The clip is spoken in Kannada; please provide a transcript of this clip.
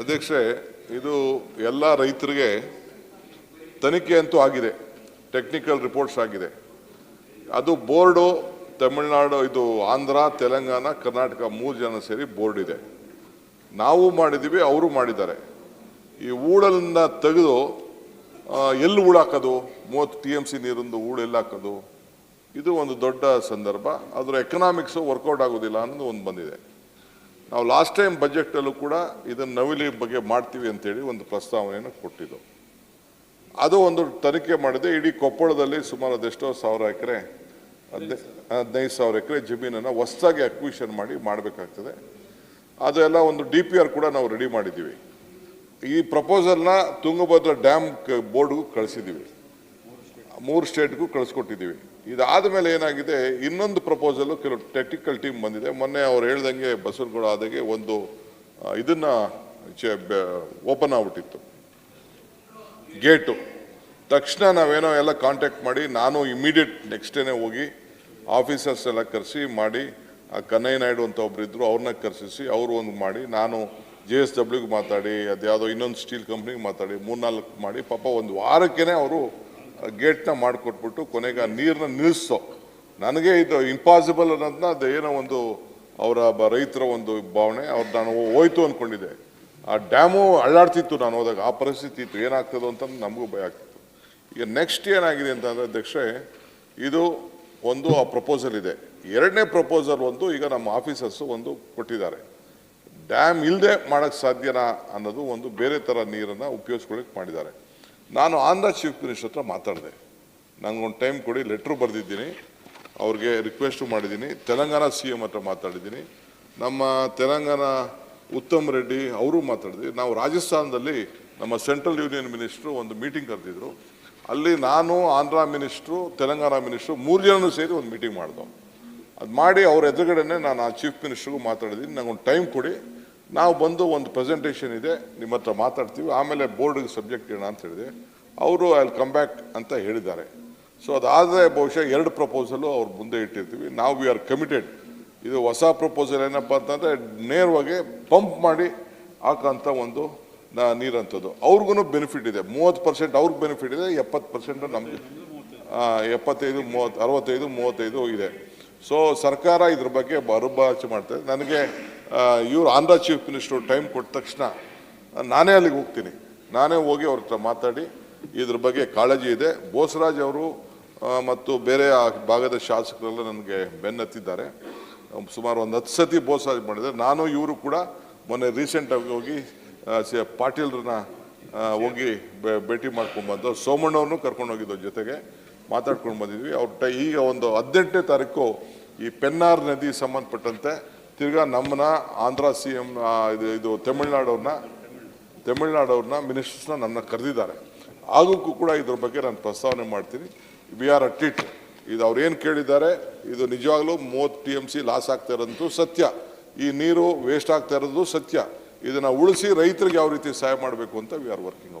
ಅಧ್ಯಕ್ಷೆ ಇದು ಎಲ್ಲ ರೈತರಿಗೆ ತನಿಖೆ ಅಂತೂ ಆಗಿದೆ. ಟೆಕ್ನಿಕಲ್ ರಿಪೋರ್ಟ್ಸ್ ಆಗಿದೆ. ಅದು ಬೋರ್ಡು ತಮಿಳುನಾಡು, ಇದು ಆಂಧ್ರ, ತೆಲಂಗಾಣ, ಕರ್ನಾಟಕ ಮೂರು ಜನ ಸೇರಿ ಬೋರ್ಡ್ ಇದೆ. ನಾವು ಮಾಡಿದ್ದೀವಿ, ಅವರು ಮಾಡಿದ್ದಾರೆ. ಈ ಊಳನ್ನ ತೆಗೆದು ಎಲ್ಲಿ ಹೂಳಾಕೋದು ಹಾಕೋದು ಮೂವತ್ತು ಟಿ ಎಂ ಸಿ ನೀರಿಂದು ಹೂಳು ಹಾಕೋದು? ಇದು ಒಂದು ದೊಡ್ಡ ಸಂದರ್ಭ. ಅದರ ಎಕನಾಮಿಕ್ಸು ವರ್ಕೌಟ್ ಆಗೋದಿಲ್ಲ ಅನ್ನೋದು ಒಂದು ಬಂದಿದೆ. ನಾವು ಲಾಸ್ಟ್ ಟೈಮ್ ಬಜೆಟಲ್ಲೂ ಕೂಡ ಇದನ್ನು ನವಿಲಿ ಬಗ್ಗೆ ಮಾಡ್ತೀವಿ ಅಂತೇಳಿ ಒಂದು ಪ್ರಸ್ತಾವನೆಯನ್ನು ಕೊಟ್ಟಿದ್ದು. ಅದು ಒಂದು ತನಿಖೆ ಮಾಡಿದೆ. ಇಡೀ ಕೊಪ್ಪಳದಲ್ಲಿ ಸುಮಾರು ಅದೆಷ್ಟೋ ಸಾವಿರ ಎಕರೆ ಹದಿನೈದು ಹದಿನೈದು ಸಾವಿರ ಎಕರೆ ಜಮೀನನ್ನು ಹೊಸದಾಗಿ ಅಕ್ವಿಷನ್ ಮಾಡಿ ಮಾಡಬೇಕಾಗ್ತದೆ. ಅದೆಲ್ಲ ಒಂದು ಡಿ ಪಿ ಆರ್ ಕೂಡ ನಾವು ರೆಡಿ ಮಾಡಿದ್ದೀವಿ. ಈ ಪ್ರಪೋಸಲ್ನ ತುಂಗಭದ್ರಾ ಡ್ಯಾಮ್ ಬೋರ್ಡ್ಗೂ ಕಳಿಸಿದ್ದೀವಿ. ಮೂರು ಸ್ಟೇಟ್ಗೂ ಕಳಿಸ್ಕೊಟ್ಟಿದ್ದೀವಿ. ಇದಾದ ಮೇಲೆ ಏನಾಗಿದೆ, ಇನ್ನೊಂದು ಪ್ರಪೋಸಲು ಕೆಲವು ಟೆಕ್ನಿಕಲ್ ಟೀಮ್ ಬಂದಿದೆ. ಮೊನ್ನೆ ಅವ್ರು ಹೇಳ್ದಂಗೆ ಬಸವನಗೌಡ ಆದಾಗೆ ಒಂದು ಇದನ್ನು ಓಪನ್ ಆಗ್ಬಿಟ್ಟಿತ್ತು. ಗೇಟು. ತಕ್ಷಣ ನಾವೇನೋ ಎಲ್ಲ ಕಾಂಟ್ಯಾಕ್ಟ್ ಮಾಡಿ, ನಾನು ಇಮಿಡಿಯೇಟ್ ನೆಕ್ಸ್ಟ್ ಡೇನೆ ಹೋಗಿ ಆಫೀಸರ್ಸ್ ಎಲ್ಲ ಕರೆಸಿ ಮಾಡಿ, ಆ ಕನ್ನಯ್ಯ ನಾಯ್ಡು ಅಂತ ಒಬ್ರು ಇದ್ರು ಅವ್ರನ್ನ ಕರೆಸಿಸಿ, ಅವರು ಒಂದು ಮಾಡಿ, ನಾನು ಜೆ ಎಸ್ ಡಬ್ಲ್ಯೂಗೆ ಮಾತಾಡಿ, ಅದ್ಯಾವುದೋ ಇನ್ನೊಂದು ಸ್ಟೀಲ್ ಕಂಪ್ನಿಗೆ ಮಾತಾಡಿ, ಮೂರ್ನಾಲ್ಕು ಮಾಡಿ, ಪಾಪ ಒಂದು ವಾರಕ್ಕೇ ಅವರು ಗೇಟ್ನ ಮಾಡಿಕೊಟ್ಬಿಟ್ಟು ಕೊನೆಗೆ ಆ ನೀರನ್ನ ನಿಲ್ಲಿಸೋ ನನಗೆ ಇದು ಇಂಪಾಸಿಬಲ್ ಅನ್ನೋದನ್ನ ಅದು ಏನೋ ಒಂದು ಅವರ ರೈತರ ಒಂದು ಭಾವನೆ, ಅವ್ರು ನಾನು ಹೋಯ್ತು ಅಂದ್ಕೊಂಡಿದ್ದೆ ಆ ಡ್ಯಾಮು ಅಳ್ಳಾಡ್ತಿತ್ತು ನಾನು ಹೋದಾಗ, ಆ ಪರಿಸ್ಥಿತಿ ಇತ್ತು. ಏನಾಗ್ತದೋ ಅಂತ ನಮಗೂ ಭಯ ಆಗ್ತಿತ್ತು. ಈಗ ನೆಕ್ಸ್ಟ್ ಏನಾಗಿದೆ ಅಂತಂದರೆ ಅಧ್ಯಕ್ಷೆ ಇದು ಒಂದು ಆ ಪ್ರಪೋಸಲ್ ಇದೆ. ಎರಡನೇ ಪ್ರಪೋಸಲ್ ಒಂದು ಈಗ ನಮ್ಮ ಆಫೀಸರ್ಸು ಒಂದು ಕೊಟ್ಟಿದ್ದಾರೆ. ಡ್ಯಾಮ್ ಇಲ್ಲದೆ ಮಾಡೋಕ್ಕೆ ಸಾಧ್ಯನಾ ಅನ್ನೋದು ಒಂದು ಬೇರೆ ಥರ ನೀರನ್ನು ಉಪಯೋಗಿಸ್ಕೊಳ್ಳಿಕ್ಕೆ ಮಾಡಿದ್ದಾರೆ. ನಾನು ಆಂಧ್ರ ಚೀಫ್ ಮಿನಿಸ್ಟರ್ ಹತ್ರ ಮಾತಾಡಿದೆ. ನನಗೊಂದು ಟೈಮ್ ಕೊಡಿ, ಲೆಟ್ರು ಬರೆದಿದ್ದೀನಿ. ಅವ್ರಿಗೆ ರಿಕ್ವೆಸ್ಟು ಮಾಡಿದ್ದೀನಿ. ತೆಲಂಗಾಣ ಸಿ ಎಂ ಹತ್ರ ಮಾತಾಡಿದ್ದೀನಿ. ನಮ್ಮ ತೆಲಂಗಾಣ ಉತ್ತಮ್ ರೆಡ್ಡಿ ಅವರು ಮಾತಾಡಿದ್ವಿ ನಾವು ರಾಜಸ್ಥಾನದಲ್ಲಿ ನಮ್ಮ ಸೆಂಟ್ರಲ್ ಯೂನಿಯನ್ ಮಿನಿಸ್ಟ್ರು ಒಂದು ಮೀಟಿಂಗ್ ಕರೆದಿದ್ರು. ಅಲ್ಲಿ ನಾನು, ಆಂಧ್ರ ಮಿನಿಸ್ಟ್ರು, ತೆಲಂಗಾಣ ಮಿನಿಸ್ಟ್ರು ಮೂರು ಜನನು ಸೇರಿ ಒಂದು ಮೀಟಿಂಗ್ ಮಾಡಿದೋ. ಅದು ಮಾಡಿ ಅವ್ರ ಎದುರುಗಡೆನೆ ನಾನು ಆ ಚೀಫ್ ಮಿನಿಸ್ಟ್ರಿಗೂ ಮಾತಾಡಿದ್ದೀನಿ. ನನಗೊಂದು ಟೈಮ್ ಕೊಡಿ. ನಾವು ಬಂದು ಒಂದು ಪ್ರೆಸೆಂಟೇಷನ್ ಇದೆ, ನಿಮ್ಮ ಹತ್ರ ಮಾತಾಡ್ತೀವಿ, ಆಮೇಲೆ ಬೋರ್ಡ್ಗೆ ಸಬ್ಜೆಕ್ಟ್ ಇಡೋಣ ಅಂತ ಹೇಳಿದೆ. ಅವರು ಐ ಕಮ್ ಬ್ಯಾಕ್ ಅಂತ ಹೇಳಿದ್ದಾರೆ. ಸೊ ಅದಾದರೆ ಬಹುಶಃ ಎರಡು ಪ್ರಪೋಸಲು ಅವ್ರ ಮುಂದೆ ಇಟ್ಟಿರ್ತೀವಿ. ನಾವು ವಿ ಆರ್ ಕಮಿಟೆಡ್ ಇದು ಹೊಸ ಪ್ರಪೋಸಲ್ ಏನಪ್ಪ ಅಂತಂದರೆ, ನೇರವಾಗಿ ಪಂಪ್ ಮಾಡಿ ಹಾಕೋಂಥ ಒಂದು ನೀರಂಥದ್ದು. ಅವ್ರಿಗೂ ಬೆನಿಫಿಟ್ ಇದೆ. ಮೂವತ್ತು ಪರ್ಸೆಂಟ್ ಅವ್ರಿಗೆ ಬೆನಿಫಿಟ್ ಇದೆ, ಎಪ್ಪತ್ತು ಪರ್ಸೆಂಟ್ ನಮಗೆ ಎಪ್ಪತ್ತೈದು, ಮೂವತ್ತು, ಅರವತ್ತೈದು, ಮೂವತ್ತೈದು ಇದೆ. ಸೊ ಸರ್ಕಾರ ಇದ್ರ ಬಗ್ಗೆ ಬರುಬಾಚೆ ಮಾಡ್ತದೆ ನನಗೆ ಇವರು ಆಂಧ್ರ ಚೀಫ್ ಮಿನಿಸ್ಟರ್ ಟೈಮ್ ಕೊಟ್ಟ ತಕ್ಷಣ ನಾನೇ ಅಲ್ಲಿಗೆ ಹೋಗ್ತೀನಿ. ನಾನೇ ಹೋಗಿ ಅವ್ರ ಹತ್ರ ಮಾತಾಡಿ, ಇದ್ರ ಬಗ್ಗೆ ಕಾಳಜಿ ಇದೆ. ಬೋಸರಾಜ್ ಅವರು ಮತ್ತು ಬೇರೆ ಆ ಭಾಗದ ಶಾಸಕರೆಲ್ಲ ನನಗೆ ಬೆನ್ನತ್ತಿದ್ದಾರೆ. ಸುಮಾರು ಒಂದು ಹತ್ತು ಸತಿ ಬೋಸರಾಜ್ ಮಾಡಿದ್ದಾರೆ. ನಾನು, ಇವರು ಕೂಡ ಮೊನ್ನೆ ರೀಸೆಂಟಾಗಿ ಹೋಗಿ ಸಿ- ಪಾಟೀಲ್ರನ್ನ ಹೋಗಿ ಭೇಟಿ ಮಾಡ್ಕೊಂಡ್ಬಂದು ಸೋಮಣ್ಣವ್ರನ್ನೂ ಕರ್ಕೊಂಡು ಜೊತೆಗೆ ಮಾತಾಡ್ಕೊಂಡು ಬಂದಿದ್ವಿ. ಅವ್ರ ಈಗ ಒಂದು ಹದಿನೆಂಟನೇ ತಾರೀಕು ಈ ಪೆನ್ನಾರ್ ನದಿ ಸಂಬಂಧಪಟ್ಟಂತೆ ತಿರ್ಗಾ ನಮ್ಮನ್ನ ಆಂಧ್ರ ಸಿ ಎಂ ಇದು ಇದು ತಮಿಳ್ನಾಡವ್ರನ್ನ ತಮಿಳ್ನಾಡವ್ರನ್ನ ಮಿನಿಸ್ಟರ್ಸ್ನ ನನ್ನ ಕರೆದಿದ್ದಾರೆ. ಆಗೂ ಕೂಡ ಇದ್ರ ಬಗ್ಗೆ ನಾನು ಪ್ರಸ್ತಾವನೆ ಮಾಡ್ತೀನಿ. ವಿ ಆರ್ ಅಟ್ ಇಟ್ ಇದು ಅವ್ರು ಏನು ಕೇಳಿದ್ದಾರೆ? ಇದು ನಿಜವಾಗ್ಲೂ ಮೂವತ್ತು ಟಿ ಎಂ ಸಿ ಲಾಸ್ ಆಗ್ತಾ ಇರೋದು ಸತ್ಯ. ಈ ನೀರು ವೇಸ್ಟ್ ಆಗ್ತಾ ಇರೋದು ಸತ್ಯ. ಇದನ್ನು ಉಳಿಸಿ ರೈತರಿಗೆ ಯಾವ ರೀತಿ ಸಹಾಯ ಮಾಡಬೇಕು ಅಂತ ವಿ ಆರ್ ವರ್ಕಿಂಗ್